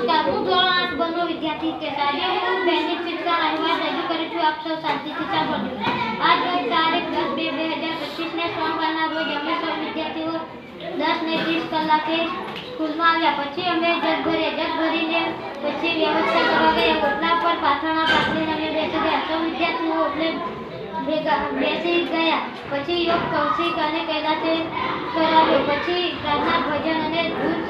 નમસ્કાર, હું ધોરણ આઠ બનો વિદ્યાર્થી છે આજે હું બેઝિક શિક્ષણ અહેવાલ રજૂ કરું છું, આપ સૌ શાંતિથી સાંભળજો. આજ રોજ તારીખ દસ બે બે હજાર પચીસને સોમવારના રોજ અમે સૌ વિદ્યાર્થીઓ દસ ને ત્રીસ કલાકે સ્કૂલમાં આવ્યા. પછી અમે જગ ભર્યા જગ ભરીને પછી વ્યવસ્થા કરવા ગયા. ઓટલા પર પાથરણા, પાથરીને અમે બેસી ગયા. સૌ વિદ્યાર્થીઓ ભેગા, બેસી ગયા. પછી યોગ, કૌશિક અને કૈલાસે કરાવ્યો. પછી પ્રાર્થના ભજન અને દૂધ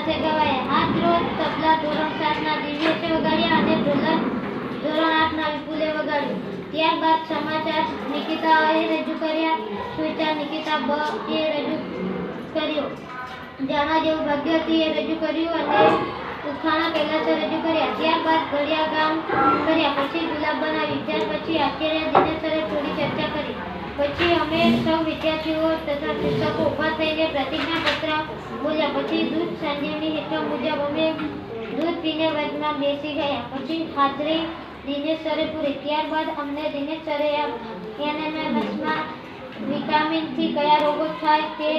સાથે ગવાયા. આ રોજ તબલા ધોરણ સાતના દિવ્યેશે વગાડ્યા અને ઢોલક ધોરણ આઠના વિપુલે વગાડ્યું. ત્યારબાદ સમાચાર નિકિતાએ રજૂ કર્યા. સુવિચાર નિકિતા બ એ રજૂ કર્યો. જાણા જેવું ભાગ્યવતી એ રજૂ કર્યું અને ઉખાણા કૈલાસે રજૂ કર્યા. ત્યારબાદ ઘડિયા ગામ કર્યા. પછી ગુલાબ બનાવી ત્યાર પછી આચાર્ય દિનેશરે થોડી ચર્ચા કરી. પછી અમે સૌ વિદ્યાર્થીઓ તથા શિક્ષકો ઊભા થઈને પ્રતિજ્ઞાપત્ર બોલ્યા, પછી દૂધ સંજીવની હેઠળ મુજબ અમે દૂધ પીને વર્ગમાં બેસી ગયા. પછી હાજરી દિનેશ સરે પૂરી. ત્યારબાદ અમને દિનેશ સરે એનએમએમએસમાં વિટામિનથી કયા રોગો થાય તે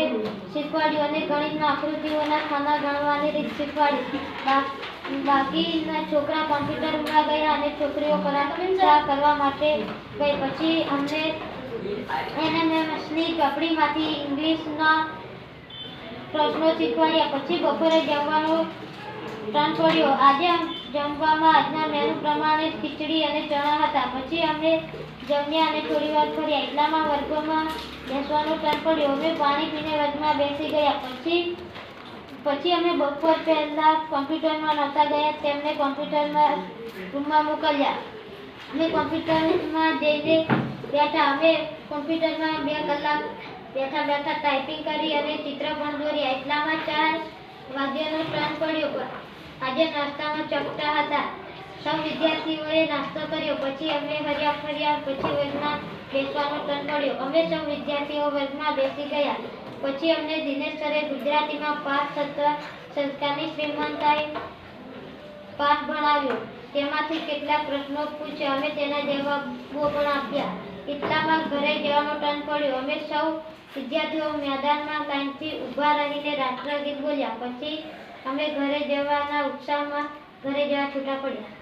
શીખવાડ્યું અને ગણિતના આકૃતિઓના ખાના ગણવાની રીત શીખવાડી. બાકીના છોકરા કોમ્પ્યુટરમાં ગયા અને છોકરીઓ કરાટા કરવા માટે ગઈ. પછી અમને એનએમએમએસની ચોપડીમાંથી ઇંગ્લિશના પ્રશ્નો શીખવાડ્યા પછી બપોરે જમવાનો ટર્ન પડ્યો. આજે જમવામાં આજના મેનુ પ્રમાણે ખીચડી અને ચણા હતા. પછી અમે જમ્યા અને થોડી વાર ફર્યા. એટલામાં વર્ગોમાં બેસવાનો ટર્ન પડ્યો. અમે પાણી પીને વર્ગમાં બેસી ગયા. પછી પછી અમે બપોર પહેલાં કોમ્પ્યુટરમાં નહોતા ગયા. તેમને કોમ્પ્યુટરમાં રૂમમાં મોકલ્યા. અમે કોમ્પ્યુટરમાં જઈને બેઠા. અમે કોમ્પ્યુટરમાં બે કલાક બેઠા બેઠા ટાઈપિંગ કરી અને ચિત્ર પણ દોર્યા એટલામાં ચાર વાગ્યાનો ટર્ન પડ્યો આજે નાસ્તામાં ચપટા હતા. સૌ વિદ્યાર્થીઓએ નાસ્તો કર્યો. પછી અમે હર્યા ફર્યા, પછી વર્ગમાં બેસવાનો ટર્ન પડ્યો. અમે સૌ વિદ્યાર્થીઓ વર્ગમાં બેસી ગયા. પછી અમને દિનેશ સરે ગુજરાતીમાં પાઠ સત્ર સંસ્કારની શ્રીમંતાએ પાઠ ભણાવ્યો. તેમાંથી કેટલાક પ્રશ્નો પૂછ્યા અમે તેના જવાબો પણ આપ્યા. એટલામાં ઘરે જવાનો ટર્ન પડ્યો. અમે સૌ વિદ્યાર્થીઓ મેદાનમાં લાઈનથી ઊભા રહીને રાષ્ટ્રગીત બોલ્યા. પછી અમે ઘરે જવાના ઉત્સાહમાં ઘરે જવા છૂટા પડ્યા.